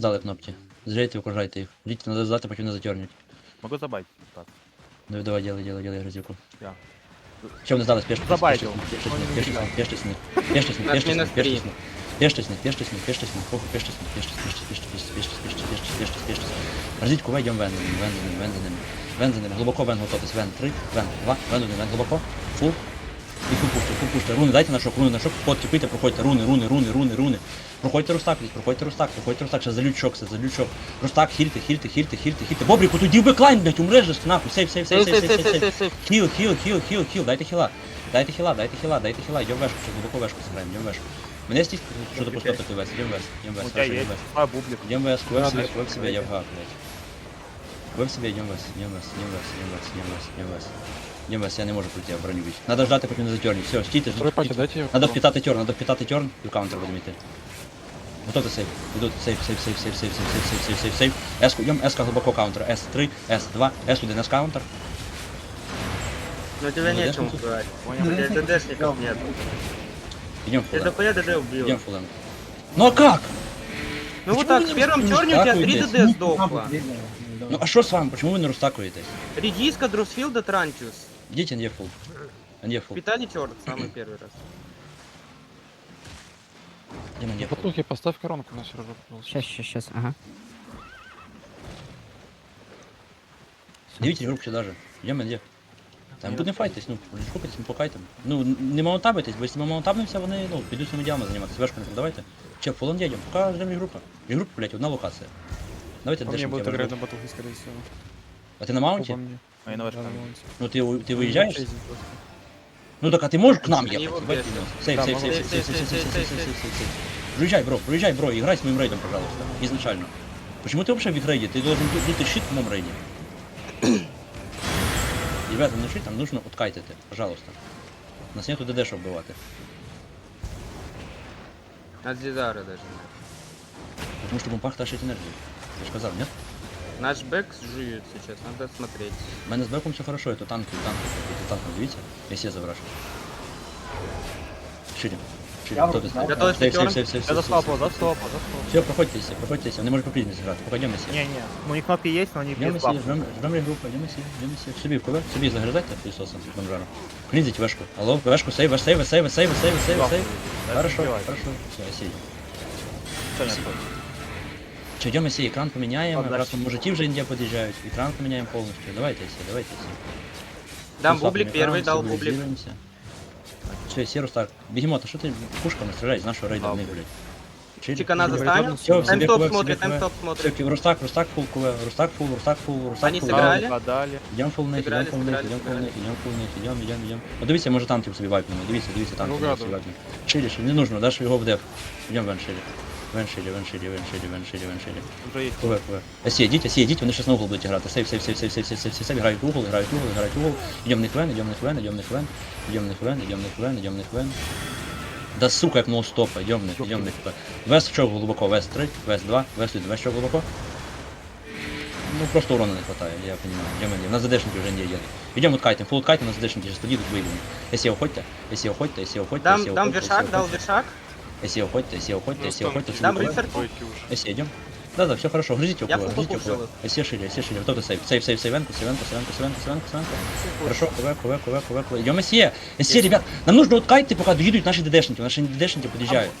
Здали кнопки. Зрейте, окружайте их. Идите, надо сдать, а потом не затернуть. Могу забайтить. Так. Давай, давай, делай, делай, делай грозилку. Я. Чем не сдали, спешно. Забайтил. Пешьте с них, не пешьте с них, пешьте с них, пешьте с них, Наш пешьте с них, пешьте с них. Пешьте с них, похуй, пешьте с них, пешьте, пешьте, пешьте, пешьте, пешьте, пешьте, пешьте, пешьте, пешьте. Разіть кува, йдемо вен ним, вен ним, вен ним. Вен за ним, глибоко вен готовтесь, вен, три, вен, два, вен один, вен глибоко, фул. І пуште, фул пуште. Руни, дайте на шок, руни на шок, входьте, пийте, проходьте, руни, руни, руни, руни, руни. Проходьте рустак, проходьте рустак, проходьте рустак, ще залють шок, все, залють шок. Рустак, хільте, хільте, хільте, хільте, хільте. Бобріку, тут дів беклайн, блядь, умреш же, нахуй, сейв, сейв, сейв, Сейв, сейв, сейв, сейв. Хіл, хіл, хіл, хіл, хіл, дайте хіла. Дайте хіла, дайте хіла, дайте хіла, йдем вешку, ще глибоко вешку сыграем, йдем вешку. Мене стільки, що ти поступити вес, йдем вес, йдем вес, хорошо, йдем вес. Идем вес, квек себе, квек себе, я в гак, блядь. Квек себе, идем вес, идем вес, идем вес, идем вес, идем вес, идем вес. Идем вес, я не можу пройти, я броню бить. Надо ждати, поки не затернуть. Все, стійте, Второй пати, ждіть. дайте его. Надо впитати терн, надо впитати терн, і в каунтер будемо йти. Готовте сейв. Ідуть сейв, сейв, сейв, сейв, сейв, сейв, сейв, сейв, сейв, сейв, сейв. Еску, йдем, еска глибоко каунтер. С3, С2, С1, С каунтер. Ну тебе Ну, нечем я- убивать. Понял. У тебя ДДшников нет. Идем Я фулем. ДП ДД убил. Идем фулем. Ну а как? Ну вот Почему так, вы в не первом рустакуетесь? черне у тебя 3 ДД сдохло. Ну а що з вами? Почему ви не розтакуєтесь? Редиска, Друсфилда, Трантиус. Идите на дефул. Питание черт самый первый раз. Где на дефул? Потухи, поставь коронку на Сережу. Сейчас, сейчас, сейчас, ага. Дивите руки даже. Йдем на дефул. Там будемо файтись, ну, купитись, по файтам. Ну, не маунтабитись, ну, если мы ми маунтабимося, вони ну, підуть своїми ділами займатися. Вершку не давайте, Че, фулон едем, пока ждем група. І група, блядь, одна локация. Давайте дешевле. Мне будет играть на батухе, скорее всего. А ты на маунте? По мне. А я на. Ну у- виїжджаєш? Чейзинг просто. Ну так, а ти можеш к нам Они ехать? его Ебать, бесят. ты, Сейв, Да, сейв, могу. сейв, сейв, сейв, Сейв, сейв, сейв, сейв, сейв, сейв, сейв, сейв, сейв. Проезжай, бро, проезжай, бро, играй с моим рейдом, пожалуйста, изначально. Почему ты вообще в их рейде? Ты должен тут тут щит в моем рейде. Ребята, ну щит там нужно откайтити, пожалуйста. У нас нету ДД, щоб вбивати. От Зидара даже. Потому что бумпах тащить энергию. Я же сказал, нет? Наш бэк жуют сейчас, надо смотреть. У меня с бэком все хорошо, это танки, танки, это танк, видите? Я все забрашу. Ширим. Ширим, кто-то стоит. Сейф, сейф, Все, проходите все, проходите все. Они могут по призме сыграть. Пойдем все. Не-не, у них кнопки есть, но они без бафа. Жмем, жмем регру, пойдем все, жмем все. Шиби, куда? Шиби, загрызать так пылесосом с бомжаром. Вешку. Алло, вешку, сейв, ваш сейв, сейв, сейв, сейв, сейв, сейв. Хорошо, хорошо. Все, сидим. Что не Че, идем, если экран поменяем, Подальше. раз мужики уже Индия подъезжают, экран поменяем полностью. Давайте все, давайте все. Дам бублик первый, дал бублик. Че, Серус так, бегемот, а что ты пушка настреляй из нашего рейда, блядь? Чикана застанем. М-топ смотрит, М-топ смотрит. Все, Рустак, Рустак фул КВ, Рустак фул, Рустак фул, Рустак фул. Они сыграли? Подали. Идем фул нейт, идем фул нейт, идем фул нейт, идем фул нейт, идем, идем, идем. Ну дивіться, може танки собі вайпнемо, дивіться, дивіться, танки собі вайпнемо. Чиліш, не нужно, дашь его в деф. Идем, Ван, шилі. Вен шилі, вен шилі, вен шилі, вен шилі, вен шилі. Уже есть. Куве, куве. Асі, йдіть, асі, йдіть, вони щас на угол будуть грати. Сейв, сейв, сейв, сейв, сейв, сейв, сейв, сейв, сейв, грають угол, грають угол, грають угол. Йдем в них вен, йдем в них вен, йдем в них вен, йдем в них вен, йдем в них вен, йдем в них вен. Да сука, як ноустопа, йдем в них, йдем в них. Вес в чого глибоко, вес 3, вес 2, вес 1, вес чого глибоко. Ну просто урона не хватает, я понимаю. Идем, идем. На задешники уже не едет. Идем вот кайтим, фулл кайтим, на задешники сейчас подъедут, выйдем. Если уходите, если уходите, если уходите, Дам, если дам вершак, если дал вершак. Если уходите, если уходите, если уходите, Дам если рыцарь. Если идем. Да, да, все хорошо, грызите Я около, попушил около. Если шире, если шире, вот это сейв, сейв, сейв, сейвенку, сейвенку, сейвенку, сейвенку, сейвенку, сейвенку. Хорошо, куве, куве, куве, куве, куве. Идем СЕ. СЕ, ребят, нам нужно вот кайти, пока доедут наши ДДшники, наши ДДшники подъезжают.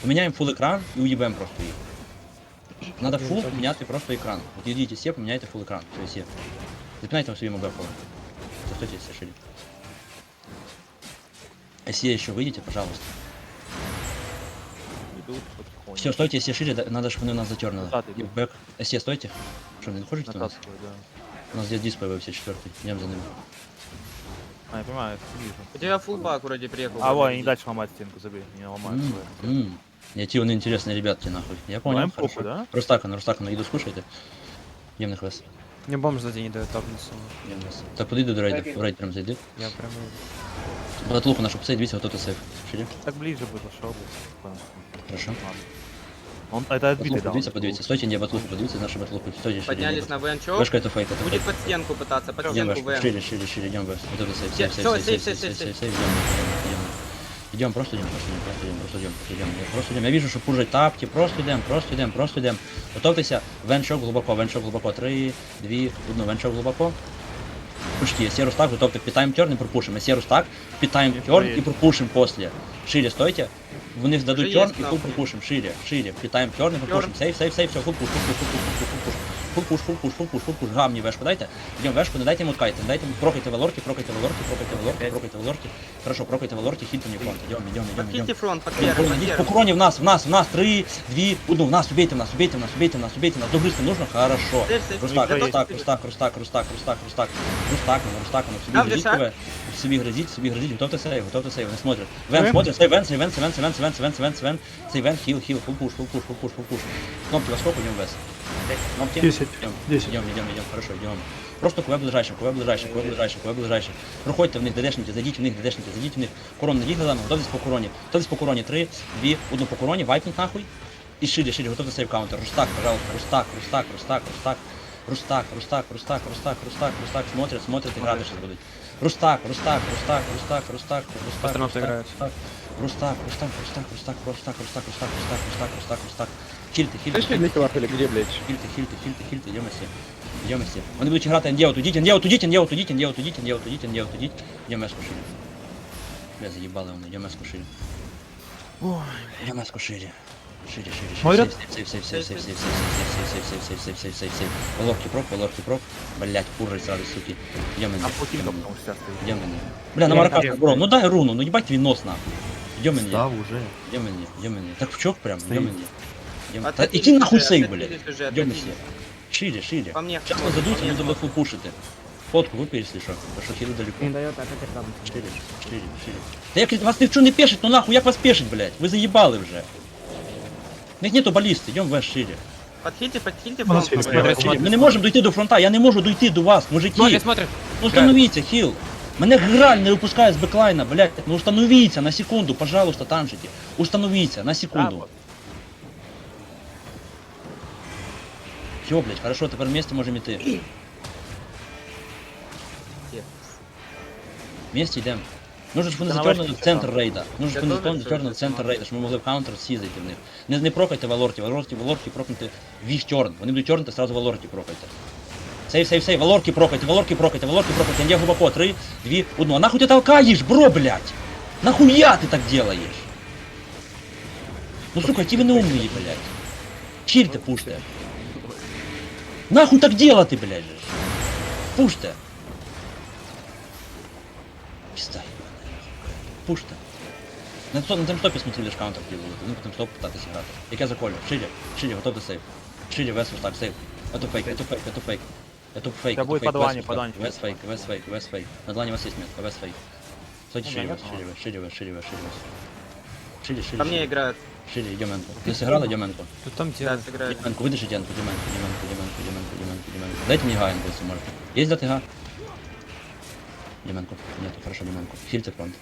Поменяем фул экран и уебаем просто их. Надо фул поменять просто экран. Вот идите все, поменяйте фул экран. Все, все. Запинайте там себе мобафон. Застойте все шире. Если еще выйдете, пожалуйста. Идут потихоньку. Все, стойте, если шире, да- надо, чтобы они нас затернули. Назад И бэк. Если стойте. Что, не ходите у нас? Натаскиваю, да. У нас здесь диск появился четвертый. Идем за ним. А, я понимаю, я вижу. У тебя фулбак вроде приехал. А, вон, они дальше ломать стенку, забей. Не ломают. М, м. Я те вон интересные ребятки нахуй. Я понял, Ломаем хорошо. да? Рустакана, Рустакана, иду скушайте. Ем на хвест. Мне бомж сзади не дает тапнуться. Ем на хвест. Так подойду до рейда. В рейд прям зайди. Я прям... Батлуху нашу псайд, двигается вот тут и сейф. Чуді? Так ближе будет, шел бы. Хорошо. Он, это отбитый, да? подивіться, подивіться. Стойте, не батлуху, подивіться нашу батлуху. Стойте, ще Поднялись на ВНЧО. Вешка это фейк, это Будет под стенку пытаться, под стенку Вешка, шире, шире, шире, идем, Вешка. Вот это сейф, сейф, Всё, сейф, сейф, сейф, сейф, сейф, сейф, идем, просто идем, просто идем, просто идем, просто идем, идем, просто идем. Я вижу, что пужать тапки, просто идем, просто идем, просто идем. Готовтеся, венчок глубоко, веншок глубоко. три, дві, одну, венчок глубоко. Пушки, Серу стак готов. Так питаємо терн і пропушимо. Серу стак, питаем терн и пропушим после. Шире, стойте. Вони здадуть терн і фул пропушимо. шире, шире, питаем терн і пропушимо. Сейф, сейф, сейф, все, фул, фул, фул, фул, фул, фул, фул. Фул пуш, фул пуш, фул пуш, фул пуш. Гамні вешку дайте. Идем вешку, не дайте ему кайти, не дайте ему прокайте валорки, прокайте валорки, прокайте валорки, прокайте валорки. Хорошо, прокайте валорки, хильте мне фронт. Идем, идем, идем, идем. Подкиньте фронт, под первым, под Идите по первым. кроне в нас, в нас, в нас, три, дві, одну, в нас, убейте в нас, убейте в нас, убейте в нас, убейте в нас. Добрыться нужно? Хорошо. Цель, цель, Рустак, цель. Рустак, Рустак, Рустак, Рустак, Рустак, Рустак, Рустак, ну, Рустак, ну, собі Собі гризіть, собі гризіть, готовте сейв, готовте сейв, вони смотрять. Вен смотрять, сейв, вен, сейв, вен, сейв, вен, сейв, вен, сейв, вен, сейв, вен, сейв, вен, сейв, вен, хіл, хіл, фул пуш, фул пуш, фул пуш, фул пуш. Кнопки во сколько, идем вес. Кнопки. 10, Идем, 10. идем, идем, идем, хорошо, идем. Просто кве ближайше, кве ближайше, кве ближайше, кве ближайше. Проходьте в них ДДшники, зайдіть в них ДДшники, зайдіть в них. Корон надіть глазами, готовтесь по короні. Готовтесь по короні. Три, дві, одну по короні, вайпніть нахуй. І шире, шире, готовте сейв каунтер. Рустак, пожалуйста, Рустак, Рустак, Рустак, Рустак. Рустак, Рустак, Рустак, Рустак, Рустак, Рустак, смотрят, смотрят, и грати сейчас будуть. Рустак, Рустак, Рустак, Рустак, Рустак, Рустак, Рустак, играют. Рустак, Рустак, Рустак, Рустак, Рустак, Рустак, Рустак, Рустак, Рустак, Рустак, Рустак. Хильте, хильте, Пришли для квартали, где, блядь? Хильте, хильте, хильте, хильте, йдемо всі. Йдемо всі. Вони будуть грати андіаут, удіть, андіаут, удіть, андіаут, удіть, андіаут, удіть, андіаут, удіть, андіаут, удіть. Йдемо еску шире. Бля, заїбали вони, йдемо еску шире. Йдемо еску шире. Шире, шире, шире. Смотрят? Сейв, сейв, сейв, сейв, сейв, сейв, сейв, сейв, сейв, сейв, сейв, сейв, сейв, сейв. Волорки проп, волорки проп. Блять, куры сразу, суки. Йдемо А мені. паутинка потому что стоит. Йдемо мені. Бля, на марках, бро, ну дай руну, ну їбать твій нос нахуй. Йдемо мені. Став уже. Йдемо мені, йдемо мені. Так в чок прям, Стоїть. йдемо мені. Йдемо. Та Отойдите іди нахуй сюжет, сейв, отойдите блядь. сюжет, Йдемо отойдите. всі. Шире, шире. По мне Сейчас смотрит, мы задуться, по мне мы тебе смотрит. фул пушите. Фотку выпей, если что. Потому что хилы далеко. Не дает опять рядом. Шире, шире, шире. Да як вас ніхто не пешить, ну нахуй, як вас пешить, блядь? Ви заїбали вже. У них нету балісти, йдемо вверх шире. Подхильте, подхильте У нас фронт. есть по смотрят, первым. Шире. Ми не можемо дойти до фронта, я не можу дойти до вас, мужики. Смотрит, смотрит. Ну установіться, хіл. Мене граль не випускає з беклайна, блядь. Ну установіться на секунду, пожалуйста, танчики. Установіться на секунду. Все, блядь, хорошо, тепер вместе можемо йти. Вместе йдемо. Нужно, щоб вони затернули в центр рейда. Нужно, щоб вони затернули в центр рейда, щоб ми могли в каунтер всі зайти в них. Не, не прокайте валорки, валорки, валорки, прокнути в їх терн. Вони будуть тернути, сразу валорки прокайте. Сейв, сейв, сейв, валорки прокайте, валорки прокайте, валорки прокайте, я глубоко, три, дві, одну. А нахуй ти толкаєш, бро, блядь? Нахуя ти так делаєш? Ну, сука, ті ви не умні, блядь. Чильте, пуште. Нахуй так делати, блядь, же ж? Пуште. Пизда ебаная. Пуште. На на темстопі смотрю лиш каунтер хотів вилити, ну темстоп пытатися грати. Яке за колір? Шиді, Шиді, готов до сейв. Шиді, вес так, сейв. Это фейк, это фейк, это фейк. Это фейк, это фейк, вес фейк, вес фейк, вес фейк, вес фейк. На длане вас есть метка, вес фейк. Кстати, шиди вес, шиди вес, шиди вес, шиди вес, шиди вес. Шиди, шиди. Ко мне играют. Шиди, Деменко. Ты сыграла Деменко? Тут там тебя сыграет. Деменко, выдержи Деменко, Деменко, Деменко, Деменко, Деменко, Деменко, Деменко. Дайте мне Гайн, если можете. Есть даты Га? Деменко. Нету, хорошо, Деменко. Хильте фронт.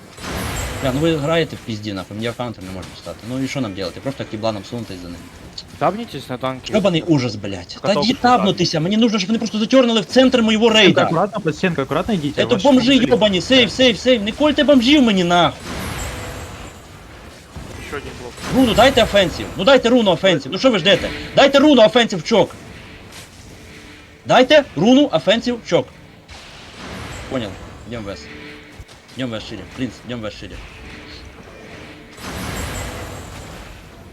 Бля, ну ви граєте в пізді, нахуй, мені в каунтер не можете стати. Ну і що нам делати? Просто кібланом сунутись за ним. Табнитесь на танке. Ёбаний ужас, блядь. Та Котовку дітабнутися, мені нужно, щоб вони просто затернули в центр моєго рейда. Аккуратно, под стенкой, аккуратно идите. Это ваши бомжи бомжи. ёбані, сейв, сейв, сейв. Не кольте бомжів мені нахуй. Еще один блок. Руну дайте офенсив. Ну дайте руну офенсив. Ну що ви ждете? Дайте руну офенсив чок. Дайте руну офенсив чок. Понял. Идем вес. Идем вес шире. Принц, идем вес шире.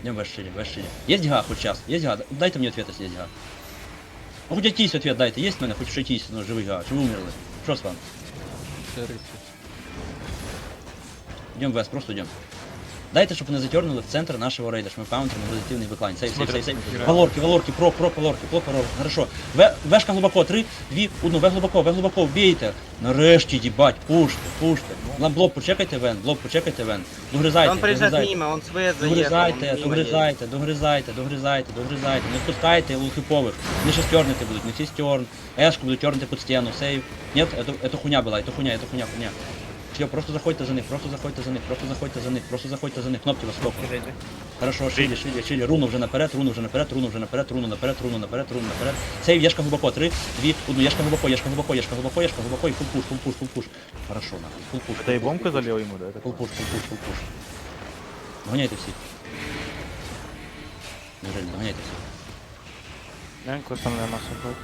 Идем вес шире, вес шире. Есть га хоть сейчас? Есть га? Дайте мне ответ, если есть га. Ну хоть якийсь ответ дайте. Есть в мене хоч якийсь, ну, живий га. Чи ви умерли? Що з вами? Идем вес, просто идем. Дайте, щоб вони затернули в центр нашого рейда, щоб ми в каунтер могли зайти в них беклайн. Сейв, сейв, сейв, сейв. Валорки, валорки, прок, прок, валорки, прок, валорки. Хорошо. Ве, вешка глибоко, три, дві, одну, ве глибоко, ве глибоко, вбійте. Нарешті, їбать, пуште, пуште. На блок почекайте вен, блок почекайте вен. Догризайте, Он проезжает догризайте. мимо, он с ВС заехал. он Догризайте, мимо едет. догризайте, догризайте, догризайте, догризайте. Не впускайте лухипових. Не ще стернути будуть, не всі стерн. Эшку будуть тернути під стіну, сейв. Нет, это, это хуйня була, это хуйня, это хуйня, хуйня. Все, просто заходьте за них, просто заходьте за них, просто заходьте за них, просто заходьте за них, кнопки вас стоп. Хорошо, шилі, шилі, шилі, руну вже наперед, руну вже наперед, руну вже наперед, руну наперед, руну наперед, руну наперед. Сейв, єшка глибоко, три, дві, одну, єшка глибоко, єшка глибоко, єшка глибоко, єшка глибоко, і фул пуш, фул пуш, фул пуш. Хорошо, нахуй, фул пуш. Это и бомка залил ему, да? Фул пуш, фул пуш, фул пуш. Доганяйте всіх. Неужели, доганяйте всіх. Няньку там нема собою.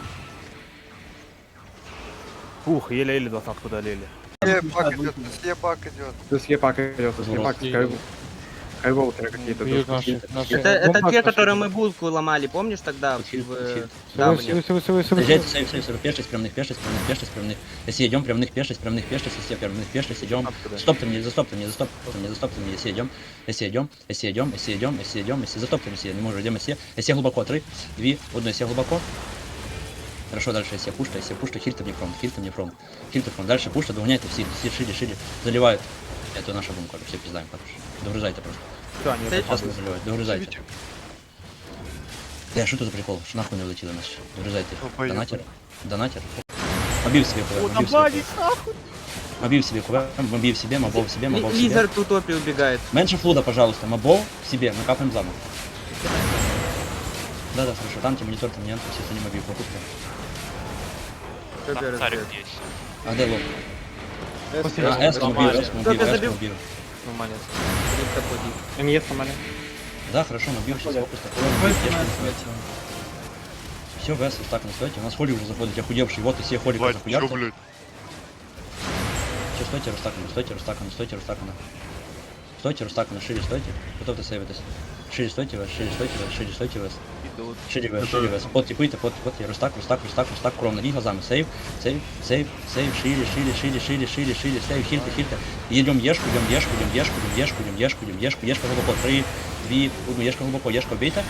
Фух, еле-еле двадцатку долили. Съебак идет, съебак идет. Ты съебак идет, съебак, скайволтеры какие-то. Это, те, которые мы булку ломали, помнишь тогда? Подождите, сейф, сейф, сейф, пешись, прям них, пешись, прям них, пешись, прям них. Если идем, прям них, пешись, прям них, пешись, если прям них, пешись, идем. Стоп там, не застоп там, не застоп там, не застоп там, если идем, если идем, если идем, если идем, если идем, если застоп там, если не можем, идем, если, если глубоко, три, две, одну, если глубоко. Хорошо, дальше, если пушта, если пушта, хильте мне фронт, хильте мне фронт, хильте фронт, дальше пушта, догоняйте все, все шире, шире, заливают. Это наша бомба, все пиздаем, короче. Догрызайте просто. Все, они Ты Сейчас не заливать, догрызайте. Бля, что это за прикол? Что нахуй не улетели нас? Догрызайте. Долбоёбы. Донатер? Донатер? Мобив себе куда, мобив себе куда. Мобив себе куда, мобив себе, мобов себе, мобов себе. Лизер к утопии убегает. Меньше флуда, пожалуйста, мобов себе, накапаем замок. Да-да, слушай, танки, монитор, там нет, все это не могли покупка. Там царь здесь. А, да, лоб. А, С убил, С убил, С убил. Ну, молец. МЕ сломали. Да, хорошо, мы бьем сейчас фокус Все, ВС вот так не стойте. У нас холи уже заходит, охудевший. Вот и все холи как захуярцы. Все, стойте, Рустакана, стойте, Рустакана, стойте, Рустакана. Стойте, Рустакана, шире стойте. Готов ты сейвитесь. Шире стойте вас, шире стойте вас, шире стойте вас. Идут. Шире вас, шире вас. Под типуйте, под, под, Рустак, Рустак, Рустак, Рустак, кром, нади глазами. Сейв, сейв, сейв, сейв, шире, шире, шире, шире, шире, шире, сейв, хильте, хильте. Идем ешку, идем ешку, идем ешку, идем ешку, идем ешку, идем ешку, ешка глубоко. Три, дві, одну, ешка глубоко, ешка бейте.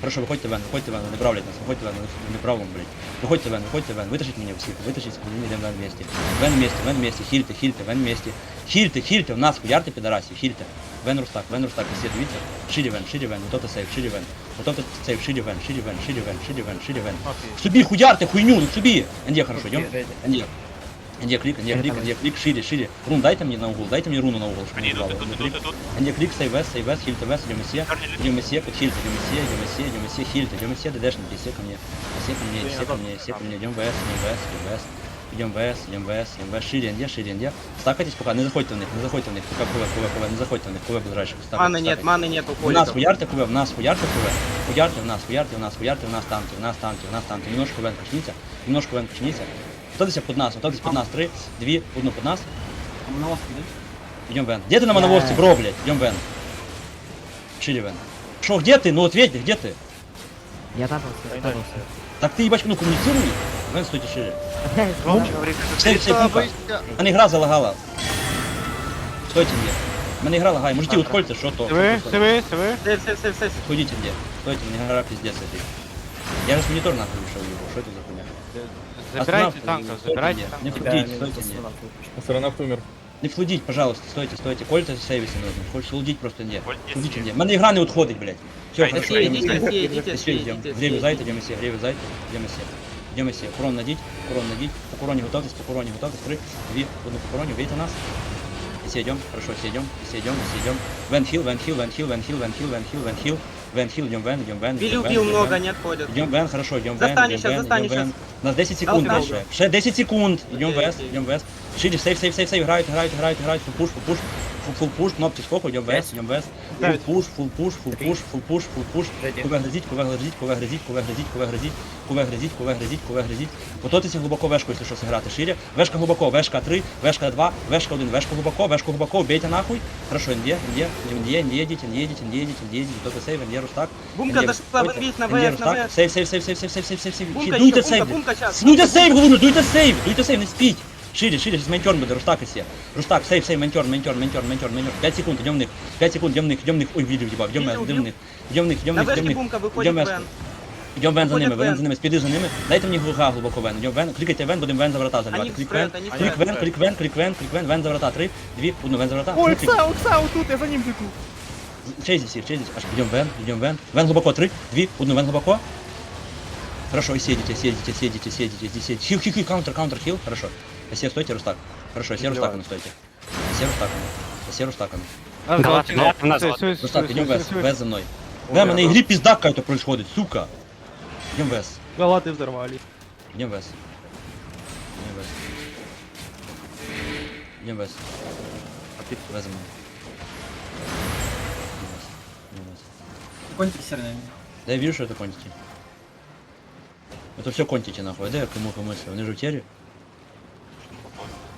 Хорошо, виходьте вен, виходьте вен, не бравлять нас, виходьте вен, не правом, блядь. Виходьте вен, виходьте вен, витащіть мене всіх, витащіть, ми йдемо вен вместе. Вен вместе, вен вместе, хильте, хильте, вен вместе. Хильте, хильте, у нас хуярте, підарасі, хильте. Вен Рустак, вен Рустак, всі дивіться. Ширі вен, ширі вен, готовте сейв, ширі вен. Потом тут цей в шиді вен, шиді вен, шиді вен, шиді вен, шиді вен. Собі хуярте хуйню, ну собі. Андія, хорошо, йдем. Окей, Андія. Андія, клік, Андія, клік, Андія, клік, шиді, шиді. Рун, дайте мені на угол, дайте мені руну на угол. щоб Они не йдуть, впало. Андія, клік. сей вес, сей вес, хільте вес, йдемо сє. Йдемо сє, підхильте, йдемо сє, йдемо сє, йдемо сє, хільте, йдемо сє, дедешники, сє ко мне. Сє ко мне, сє ко мне, сє ко мне, йдем вес, йдем вес, йдем вес. идем ВС, идем ВС, идем ВС, шире, где, шире, где. Стакайтесь пока, не заходьте в них, не заходьте в них, пока КВ, КВ, КВ, не заходьте в них, КВ ближайших. Маны нет, маны нет у У нас холиков. хуярте КВ, в нас хуярте КВ, хуярте в нас, хуярте в нас, хуярте в нас танки, в нас танки, в нас танки, немножко вен качніться, немножко вен качніться. Готовьтесь под нас, готовьтесь под нас, три, дві, одну под нас. Идем вен. Где ты на моновозце, бро, блядь? Идем вен. Шире вен. Шо, где ты? Ну ответь, где ты? Так ты, ебать, ну коммуницируй. Винстуйте шире. Рома говорит, что ты Все, все, слабый. пипа. У мене гра залагала. Стойте мені. У мене гра лагає. Можете відходьте, що то. Сиви, що то. сиви, сиви. Сейф, сейф, сейф, сейф. Ходите мне. Стойте, мне гора пиздец этой. Я же с монитор нахуй вышел его. Что это за хуйня? Забирайте Астронавты, танков, стойте забирайте мне. Не танков. флудить, стойте мне. Астронавт умер. Не флудить, пожалуйста, стойте, стойте. Кольта сейвиться нужно. Хочешь флудить просто не. Флудите мне. Мне игра не отходит, блядь. Все, Конечно, Идите, идите, идите, идите, идите, идите, Время идите. зайти, где мы все, время зайти, где мы все. Все. Корон надіть, корон надіть. По короні готовтесь, по короні готовтесь. Три, дві, одну по короні, нас. Все идем, хорошо, все идем, все идем, все идем. Вен хил, вен хил, вен хил, вен хил, вен хил, вен хил, вен хил. Вен хил, идем вен, идем вен. Били убил много, не отходят. Идем вен, хорошо, идем вен, идем вен, идем вен. У нас 10 секунд Дал лише. Ще 10 секунд. Идем Окей, вес, идем вес. Шире, сейв, сейв, сейв, сейв, играют, играют, играют, играют. Фул пуш, пуш фул пуш, кнопки скоку, йом вес, йом вес. Фул пуш, фул пуш, фул пуш, фул пуш, фул пуш. Кове гризіть, кове гризіть, кове грізіть, кове гризіть, кове гризіть, кове гризіть, кове гризіть, кове гризіть. Пототися глибоко вешку, якщо щось грати шире. Вешка глибоко, вешка 3, вешка 2, вешка 1, вешка глибоко, вешку глибоко, бейте нахуй. Хорошо, він є, він є, він є, він є, він є, він є, він є, тільки сейв, він є рустак. Бумка зашла, він вісь на ВС, на ВС. Сейв, сейв, сейв, сейв, сейв, сейв, сейв, сейв. Дуйте сейв, дуйте сейв, дуйте сейв, дуйте сейв, не спіть. Шире, шире, сейчас ментер буде, Рустак ісє. Рустак, сейв, сейв, ментер, ментер, ментер, ментер, ментер. 5 секунд, идем в них. 5 секунд, идем в них, идем в них. Ой, видео, ебав, идем, в них. Идем в них, идем в На них, идем в них. Идем Вен. вен. Идем вен за ними, вен за ними, спіди за ними. Дайте мені глуха глибоко вен. Идем вен, кликайте вен, будемо вен за врата заливати. Клик вен, клик вен, клик вен, клик вен, клик вен, вен за врата. Три, дві, одну, вен за врата. Ой. Окса, Окса, вот тут, я за ним бегу. Чейзі всіх, чейзі. Аж идем вен, идем вен. Вен глубоко, три, дві, одну, вен глубоко. Хорошо, и сидите, сидите, сидите, сидите, здесь сидите. Хил, хил, хил, каунтер, каунтер, хил. Хорошо. А сер стойте, Рустак. Хорошо, сер Рустак на стойте. Сер Рустак. Сер Рустак. Рустак, идем Вес. Вес за мной. Да, мы на игре пизда какая-то происходит, сука. Идем Вес. Галаты взорвали. Идем Вес. Идем Вес. Идем Вес. А ты Вес за мной. Коньте серными. Да я вижу, что это контики. Это все контики нахуй, а да я кому-то мысли, они же утеряли.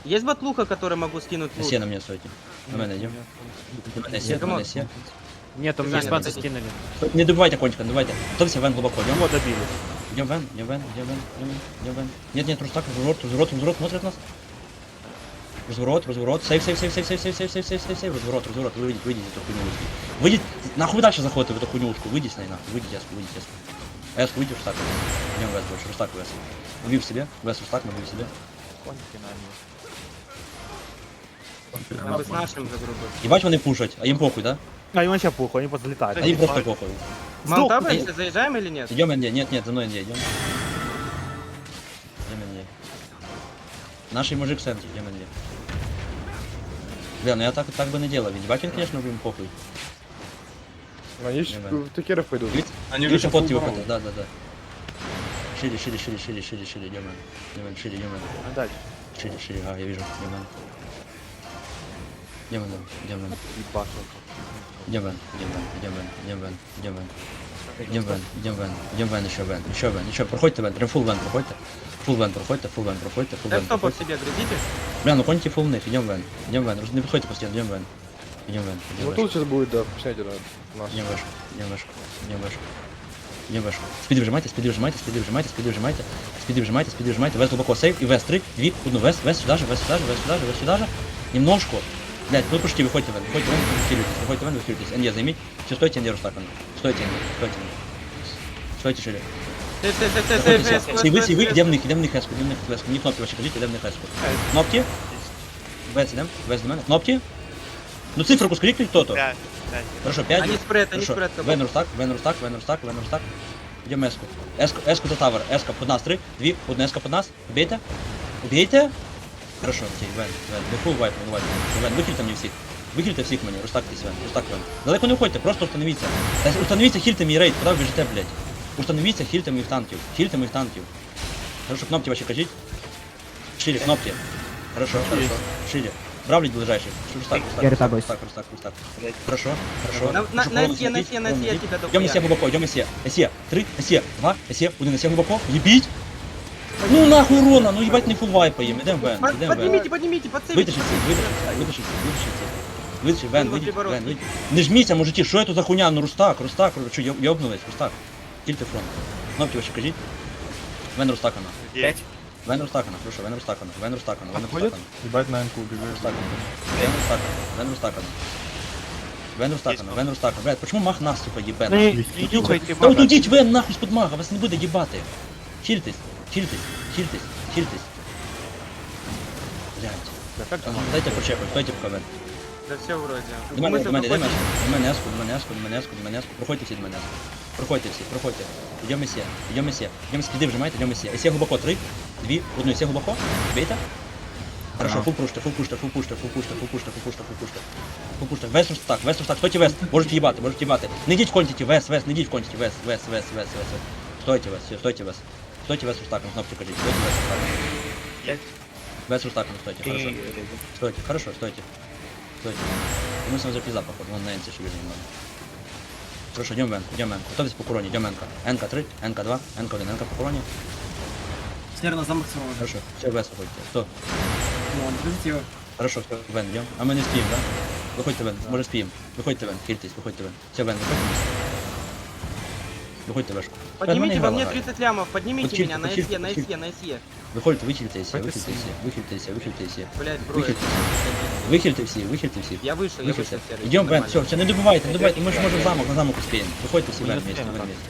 Есть батлуха, который могу скинуть На лут? все на меня стойте. На меня идем. На меня все, на меня все. Нет, у меня Занято. 20 скинули. Не добивайте кончика, не добивайте. Готовься вен глубоко, идем. Його добили. Идем вен, идем вен, идем вен, идем вен, идем вен. Нет, нет, рустак, разворот, разворот, разворот, смотрит нас. Разворот, разворот, сейв, сейв, сейв, сейв, сейв, сейв, сейв, сейв, сейв, сейв, сейв, разворот, разворот, вы выйдите, выйдите эту хуйню. Выйдите, нахуй вы дальше заходите в эту хуйнюшку, выйдите с ней нахуй, выйдите, эску, выйдите, эску. Эску, выйдите, рустак, идем вес больше, рустак вес. Убив себе, вес рустак, мы убив себе. Контики на ній. Мы бы с нашим загрузили. Ебать вони пушать, а їм похуй, да? А, їм ще похуй, вони позлітають. А їм просто похуй. Маунтабелься, заезжаем или нет? Идем НД, нет, нет, за мной НД, идем. Идем НД. Наший мужик в центре, идем НД. Бля, ну я так, так бы не делал, ведь Бакин, конечно, блин, похуй. Они ж Давай. в текеров пойдут. Видите? Они Видите, уже фотки full выходят, barrel. да, да, да. Шире, шире, шире, шире, шире, шире, идем эн. Идем эн, шире, идем эн. А далі. Шире, шире, а, я вижу, идем эн. Идем эн, идем эн. Їбашу. Идем вен, идем вен, идем вен, идем вен, идем вен. Идем вен, идем вен, идем вен, еще вен, еще вен, еще. Проходите вен, прям фул вен проходите. Фул вен проходите, фул вен проходите, фул вен проходите. себе грызите. Бля, ну коните фул них, идем вен, идем вен, не подходите по стене, идем вен. Идем вен, Вот вен. тут сейчас будет, да, посмотрите, да. Идем вешку, идем вешку, идем вешку. Идем вешку. Спиды вжимайте, спиды вжимайте, спиды вжимайте, спиды вжимайте, спиды вжимайте, спиды вжимайте, вес глубоко сейв и вес 3, 2, одну вес, вес сюда же, вес сюда же, вес сюда же, вес сюда же. Немножко. Блять, ну пушки, выходите вен, выходите вен, хилитесь, выходите вен, хилитесь. Энди, займите. Все, стойте, Энди, Рустакон. Стойте, Энди, стойте, Энди. Стойте, Шири. Сейвы, сейвы, демный, демный хэску, демный хэску. Не кнопки вообще, подождите, демный хэску. Кнопки. Вест, дем, вест, дем, кнопки. Ну цифру скрикни кто-то. Хорошо, пять. Они спред, они спред. Вен Рустак, Вен Рустак, Вен Рустак, Вен Рустак. Идем эску. Эску, эску за тавер. Эска под нас, три, дві, одна эска под нас. Убейте. Убейте. Хорошо, окей, Вен, Вен. Не фул вайп, не вайп. Вен, вихильте мені всіх. Вихильте всіх мені. Рустактесь, Вен. Рустак, Вен. Далеко не уходьте, просто установіться. Та Установіться, хільте мій рейд, куди ви біжите, блядь. Установіться, хільте моїх танків. Хільте моїх танків. Хорошо, кнопки ваші кажіть. Шире, кнопки. Хорошо, хорошо. Шире. Бравлить ближайший. Рустак, Рустак, Рустак, Рустак, Рустак. Хорошо, хорошо. На- на- Хорошо, на колонну СЕ, на смотрите, СЕ, на колонну СЕ смотрите. тебя Идем дохуя. СЕ глубоко, идем СЕ. СЕ, 3, СЕ, 2, СЕ, 1 СЕ глубоко. Ебить. Ну нахуй урона, ну ебать не фул вайпаем. Идем вен, Под- идем вен. Поднимите, поднимите, подсейвите. Вытащи всіх, вытащи всіх, вытащи всіх, вытащи всіх. Вытащи, вен, Він вийдіть, возле вен, вийдіть. Не жміться, мужики, що це за хуйня? Ну Рустак, Рустак, що йоб- йобнулись, Рустак. Кільте фронт. Кнопки ваші кажіть. Вен Рустакана. Вен Рустакана, хорошо, Вен Рустакана, Вен Рустакана, Вен Рустакана. Ебать на энку убегаю. Рустакана. Вен Рустакана, Вен Рустакана. Вен Рустакана, Вен Рустакана. Блядь, почему мах нас, сука, ебе? Ну нахуй? не, не нюхайте Та от мага. ідіть вен нахуй з-под мага, вас не буде їбати. Хільтесь, хільтесь, хільтесь, хільтесь. Блядь. Ага, Дайте почекаю, стойте пока вен. Да все вроде. До мене, до мене, до мене, до мене еску, до мене еску, до мене еску, до мене еску. Проходьте всі до мене еску. Проходьте всі, проходьте. Йдемо сі, йдемо сі. Йдемо спіди вжимайте, йдемо сі. Сі глибоко, три, дві, одну, сі глибоко. Бейте. Хорошо, фул пуште, фул пуште, фул пуште, фул пуште, фул пуште, фул пуште, фул пуште. Фул пуште. Вес так, вес так, стойте вес. Можете їбати, можете їбати. Не йдіть в контіті, вес, вес, не йдіть в контіті, вес, вес, вес, вес, вес, вес. Стойте вес, все, стойте вес. Стойте вес рустаком, кнопки кажіть, стойте вес рустаком. Вес рустаком стойте, хорошо. Стойте, хорошо, стойте. Стойте. Мы с вами за пизда, походу, вон на энце еще немного. Хорошо, идем в энку, идем в энку. Готовьтесь по куроне, идем энка. Энка 3, энка 2, энка 1, энка по куроне. Сірна замок свого. Хорошо, все, в эс выходите. Кто? Ну, позитив. Хорошо, все, в эн идем. А мы не спим, да? Выходите в эн, может спим. Выходите в эн, хильтесь, выходите в эн. Все, в эн, выходите. Выходите в эшку. Поднимите во мне Нормально 30 лямов, поднимите Подчиньте, меня на подчиньте, СЕ, на подчиньте. СЕ, на СЕ. Выходите, выхильте все, выхильте все, выхильте все, выхильте все. Блять, бро. Выхильте Выхильте все, выхильте все. Я вышел, я Выхильте. вышел серый. Идем в эн, Нормально. все, все, не добивайте, не добивайте, мы же можем в замок, на замок успеем. Выходите все в эн не вместе, успеем, в эн да. вместе.